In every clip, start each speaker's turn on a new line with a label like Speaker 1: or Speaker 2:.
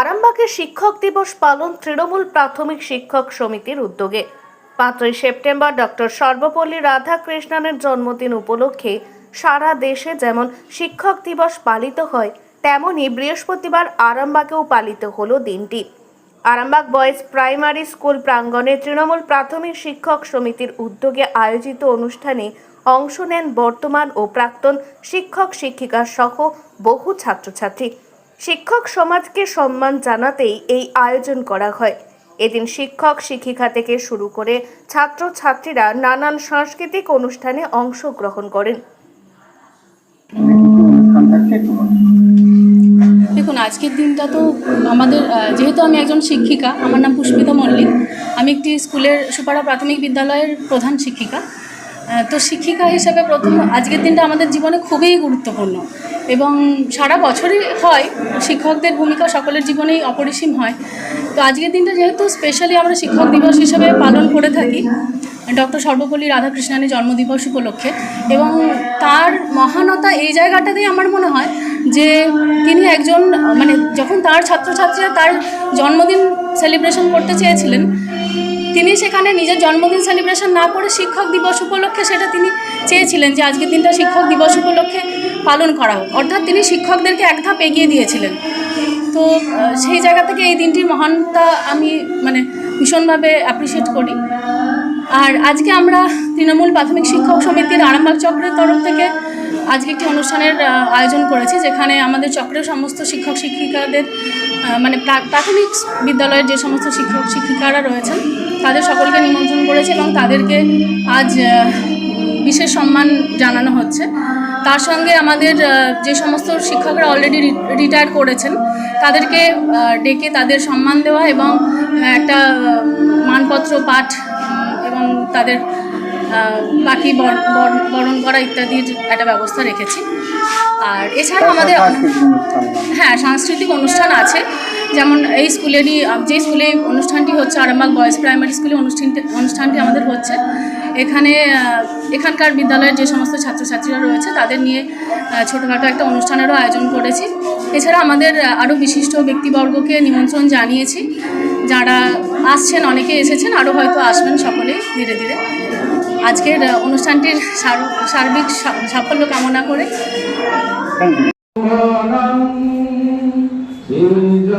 Speaker 1: আরামবাগে শিক্ষক দিবস পালন তৃণমূল প্রাথমিক শিক্ষক সমিতির উদ্যোগে। পাঁচই সেপ্টেম্বর ডক্টর সর্বপল্লী রাধাকৃষ্ণনের জন্মদিন উপলক্ষে সারা দেশে যেমন শিক্ষক দিবস পালিত হয় তেমনই বৃহস্পতিবার আরামবাগেও পালিত হলো দিনটি। আরামবাগ বয়েজ প্রাইমারি স্কুল প্রাঙ্গণে তৃণমূল প্রাথমিক শিক্ষক সমিতির উদ্যোগে আয়োজিত অনুষ্ঠানে অংশ নেন বর্তমান ও প্রাক্তন শিক্ষক শিক্ষিকা সহ বহু ছাত্রছাত্রী। শিক্ষক সমাজকে সম্মান জানাতেই এই আয়োজন করা হয়। এদিন শিক্ষক শিক্ষিকা থেকে শুরু করে ছাত্র ছাত্রীরা নানান সাংস্কৃতিক অনুষ্ঠানে অংশগ্রহণ করেন।
Speaker 2: দেখুন, আজকের দিনটা তো আমাদের যেহেতু আমি একজন শিক্ষিকা, আমার নাম পুষ্পিতা মল্লিক। আমি একটি স্কুলের সুপারা প্রাথমিক বিদ্যালয়ের প্রধান শিক্ষিকা। তো শিক্ষিকা হিসেবে প্রথম আজকের দিনটা আমাদের জীবনে খুবই গুরুত্বপূর্ণ এবং সারা বছরই হয়, শিক্ষকদের ভূমিকা সকলের জীবনেই অপরিসীম হয়। তো আজকের দিনটা যেহেতু স্পেশালি আমরা শিক্ষক দিবস হিসেবে পালন করে থাকি, ডক্টর সর্বপল্লী রাধাকৃষ্ণানের জন্মদিবস উপলক্ষে এবং তার মহানতা এই জায়গাটাতেই আমার মনে হয় যে তিনি একজন মানে যখন তার ছাত্রছাত্রীরা তার জন্মদিন সেলিব্রেশন করতে চেয়েছিলেন তিনি সেখানে নিজের জন্মদিন সেলিব্রেশন না করে শিক্ষক দিবস উপলক্ষে সেটা তিনি চেয়েছিলেন যে আজকের দিনটা শিক্ষক দিবস উপলক্ষে পালন করা হোক অর্থাৎ তিনি শিক্ষকদেরকে এক ধাপ এগিয়ে দিয়েছিলেন। তো সেই জায়গা থেকে এই দিনটির মহানতা আমি মানে ভীষণভাবে অ্যাপ্রিসিয়েট করি। আর আজকে আমরা তৃণমূল প্রাথমিক শিক্ষক সমিতির আরামবাগ চক্রের তরফ থেকে আজকে একটি অনুষ্ঠানের আয়োজন করেছি, যেখানে আমাদের চক্রের সমস্ত শিক্ষক শিক্ষিকাদের মানে প্রা- প্রাথমিক বিদ্যালয়ের যে সমস্ত শিক্ষক শিক্ষিকারা রয়েছেন তাদের সকলকে নিমন্ত্রণ করেছে এবং তাদেরকে আজ বিশেষ সম্মান জানানো হচ্ছে। তার সঙ্গে আমাদের যে সমস্ত শিক্ষকরা অলরেডি রিটায়ার করেছেন তাদেরকে ডেকে তাদের সম্মান দেওয়া এবং একটা মানপত্র পাঠ এবং তাদের বাকি বর- বর- বরণ করা ইত্যাদির একটা ব্যবস্থা রেখেছি। আর এছাড়াও আমাদের হ্যাঁ সাংস্কৃতিক অনুষ্ঠান আছে। যেমন এই স্কুলেরই যে স্কুলে অনুষ্ঠানটি হচ্ছে আরামবাগ বয়েজ প্রাইমারি স্কুলে অনুষ্ঠানটি অনুষ্ঠানটি আমাদের হচ্ছে, এখানে এখানকার বিদ্যালয়ের যে সমস্ত ছাত্রছাত্রীরা রয়েছে তাদের নিয়ে ছোটোখাটো একটা অনুষ্ঠানেরও আয়োজন করেছি। এছাড়া আমাদের আরও বিশিষ্ট ব্যক্তিবর্গকে নিমন্ত্রণ জানিয়েছি। যারা আসছেন, অনেকে এসেছেন, আরও হয়তো আসবেন সকলেই ধীরে ধীরে। আজকের অনুষ্ঠানটির সার- সার্বিক সাফল্য কামনা করে।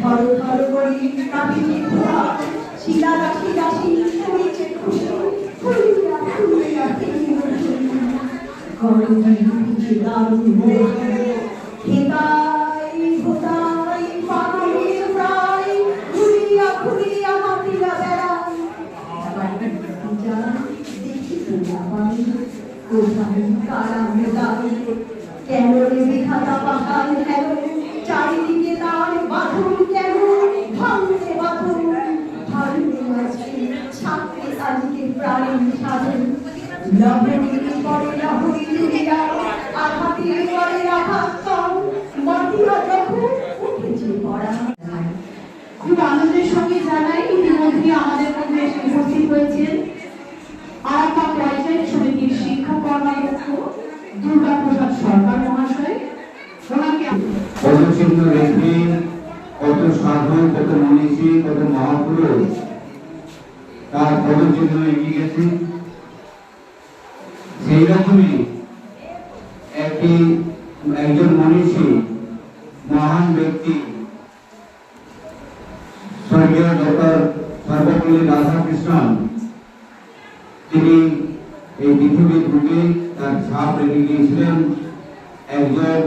Speaker 3: ধর ধর করি কামিনী ধোয়া শিলা রাশি রাশি করিছে খুশি খুলিয়া খুলিয়া গরমে দারুণ হেতাই কোথায় কারা চারিদিকে তার আঘাত কম মাটিয়া যখন উঠেছে পড়া খুব আনন্দের সঙ্গে জানাই ইতিমধ্যে আমাদের মধ্যে এসে উপস্থিত হয়েছেন আরামবাগ পঞ্চায়েত সমিতির শিক্ষা কর্মাধ্যক্ষ দুর্গা প্রসাদ সরকার মহাশয় ওনাকে
Speaker 4: কত চিহ্ন রেখে কত সাধু কত মনীষী কত মহাপুরুষ, তার কত চিহ্ন এগিয়ে গেছে। সেই রকমই একটি, একজন মনীষী, মহান ব্যক্তি, স্বর্গীয় ডক্টর সর্বপল্লী রাধাকৃষ্ণন, তিনি এই পৃথিবীর বুকে তার ছাপ রেখে গিয়েছিলেন। একজন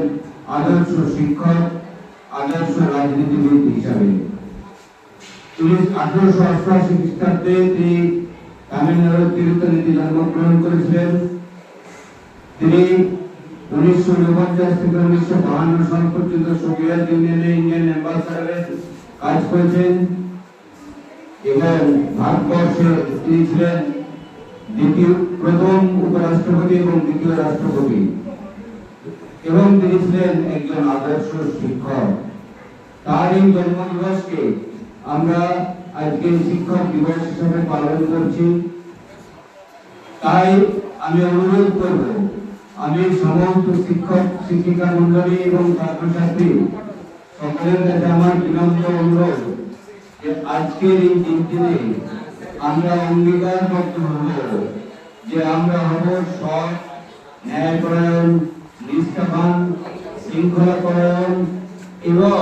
Speaker 4: আদর্শ শিক্ষক আদর্শ রাজনীতিবিদ হিসাবে। আঠারোশো অষ্টআশি খ্রিস্টাব্দে তিনি তামিলনাড়ুর তিরুপতিতে জন্মগ্রহণ করেছিলেন। তিনি উনিশশো উনপঞ্চাশ থেকে উনিশশো বাহান্ন সাল পর্যন্ত সোভিয়েত ইউনিয়নে ইন্ডিয়ান অ্যাম্বাসাডারের কাজ করেছেন এবং ভারতবর্ষে তিনি ছিলেন দ্বিতীয়, প্রথম উপরাষ্ট্রপতি এবং দ্বিতীয় রাষ্ট্রপতি। এবং তিনি ছিলেন একজন আদর্শ শিক্ষক। তার এই জন্মদিবসকে আমরা আজকে শিক্ষক দিবস হিসেবে পালন করছি। তাই আমি অনুরোধ করব, আমি সমস্ত শিক্ষক, শিক্ষিকা মন্ডলী এবং ছাত্রছাত্রী সকলের কাছে আমার বিনম্র অনুরোধ যে আজকের এই দিনটিতে আমরা অঙ্গীকারবদ্ধ হব, যে আমরা হব সৎ, ন্যায়পরায়ণ, নিষ্ঠাবান, শৃঙ্খলাপরায়ণ এবং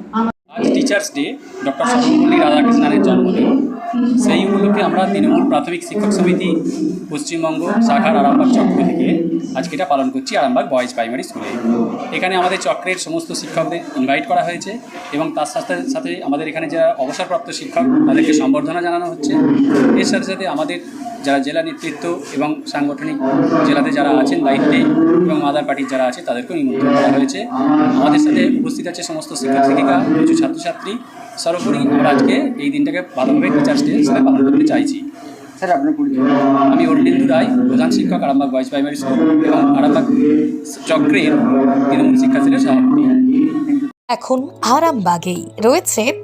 Speaker 5: টিচার্স ডে ডক্টর সর্বপল্লী রাধাকৃষ্ণনের জন্মদিন। সেই উপলক্ষে আমরা তৃণমূল প্রাথমিক শিক্ষক সমিতি, পশ্চিমবঙ্গ শাখার আরামবাগ চক্র থেকে আজকে এটা পালন করছি আরামবাগ বয়েজ প্রাইমারি স্কুলে। এখানে আমাদের চক্রের সমস্ত শিক্ষকদের ইনভাইট করা হয়েছে এবং তার সাথে সাথে আমাদের এখানে যারা অবসরপ্রাপ্ত শিক্ষক, তাদেরকে সম্বর্ধনা জানানো হচ্ছে। এর সাথে সাথে আমাদের যারা জেলা নেতৃত্ব এবং সাংগঠনিক জেলাতে যারা আছেন দায়িত্বে এবং মাদার পার্টির যারা আছে, তাদেরকেও নিমন্ত্রণ করা হয়েছে। আমাদের সাথে উপস্থিত আছে সমস্ত শিক্ষক শিক্ষিকা কিছু ছাত্রছাত্রী সর্বোপরি আমরা আজকে এই দিনটাকে ভালোভাবে টিচার্স ডে হিসেবে পালন করতে চাইছি।
Speaker 6: স্যার আপনার পরিচয়
Speaker 5: আমি অরলিন্দু রায় প্রধান শিক্ষক আরামবাগ বয়েজ প্রাইমারি স্কুল এবং আরামবাগ চক্রের তৃণমূল শিক্ষা সেলের সভাপতি।
Speaker 7: এখন আরামবাগেই রয়েছে